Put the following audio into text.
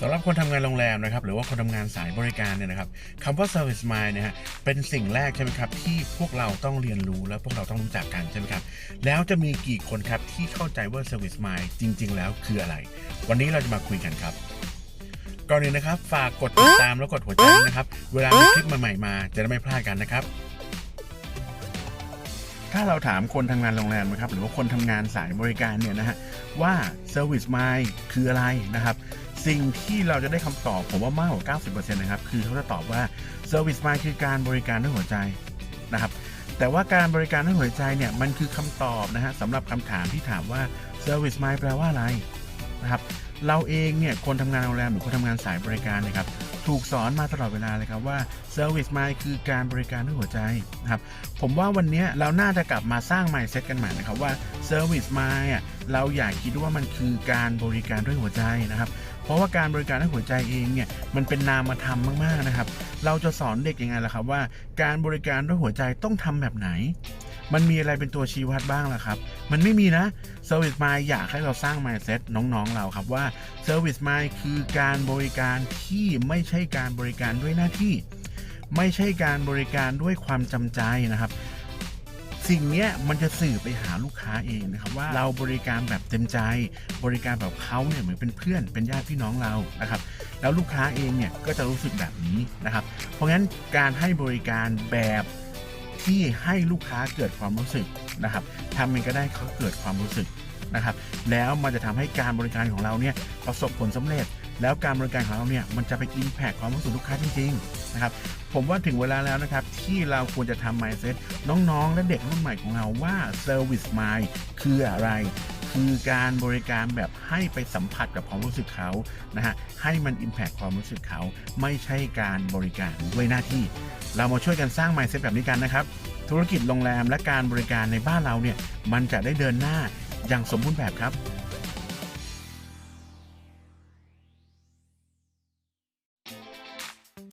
สำหรับคนทำงานโรงแรมนะครับหรือว่าคนทำงานสายบริการเนี่ยนะครับคำว่า service mind นะฮะเป็นสิ่งแรกใช่ไหมครับที่พวกเราต้องเรียนรู้และพวกเราต้องรู้จักกันใช่ไหมครับแล้วจะมีกี่คนครับที่เข้าใจว่า service mind จริง ๆ แล้วคืออะไร วันนี้เราจะมาคุยกันครับก่อนอื่นนะครับ ฝากกดติดตามแล้วกดหัวใจนะครับ เวลามีคลิปใหม่ๆมา จะได้ไม่พลาดกันนะครับ ถ้าเราถามคนทำงานโรงแรมนะครับ หรือว่าคนทำงานสายบริการเนี่ยนะฮะว่า Service Mind คืออะไรนะครับ สิ่งที่เราจะได้คำตอบผมว่ามากกว่า 90%นะครับ คือเขาจะตอบว่า Service Mind คือการบริการด้วยหัวใจนะครับ แต่ว่าการบริการด้วยหัวใจเนี่ยมันคือคำตอบนะฮะสำหรับคำถามที่ถามว่า Service Mind แปลว่าอะไรนะครับ เราเองเนี่ยคนทำงานโรงแรมหรือคนทำงานสายบริการนะครับถูกสอนมาตลอดเวลาเลยครับว่า Service Mind คือการบริการด้วยหัวใจนะครับผมว่าวันนี้เราน่าจะกลับมาสร้าง mindset กันใหม่นะครับว่า Service Mind อะเราอยากคิดว่ามันคือการบริการด้วยหัวใจนะครับเพราะว่าการบริการด้วยหัวใจเองเนี่ยมันเป็นนามธรรมมากๆนะครับ เราจะสอนเด็กยังไงล่ะครับว่า การบริการด้วยหัวใจต้องทำแบบไหน มันมีอะไรเป็นตัวชี้วัดบ้างล่ะครับ มันไม่มีนะ Service Mind อยากให้เราสร้าง mindset น้องๆเราครับว่า Service Mind คือการบริการที่ไม่ใช่การบริการด้วยหน้าที่ ไม่ใช่การบริการด้วยความจำใจนะครับสิ่งนี้มันจะสื่อไปหาลูกค้าเองนะครับว่าเราบริการแบบเต็มใจ บริการแบบเขาเนี่ยเหมือนเป็นเพื่อนเป็นญาติพี่น้องเรานะครับ แล้วลูกค้าเองเนี่ยก็จะรู้สึกแบบนี้นะครับ เพราะงั้นการให้บริการแบบ ที่ให้ลูกค้าเกิดความรู้สึกนะครับทำยังก็ได้เขาเกิดความรู้สึกนะครับ แล้วมันจะทำให้การบริการของเราเนี่ยประสบผลสำเร็จ แล้วการบริการของเราเนี่ยมันจะไปอิมแพคความรู้สึกลูกค้าจริงๆนะครับผมว่าถึงเวลาแล้วนะครับ ที่เราควรจะทำ mindset น้องๆ และเด็กรุ่นใหม่ของเราว่า service mind คืออะไร คือการบริการแบบให้ไปสัมผัสกับความรู้สึกเขานะฮะให้มัน impact ความรู้สึกเขา ไม่ใช่การบริการด้วยหน้าที่ เรามาช่วยกันสร้าง mindset แบบนี้กันนะครับ ธุรกิจโรงแรมและการบริการในบ้านเราเนี่ยมันจะได้เดินหน้าอย่างสมบูรณ์แบบครับ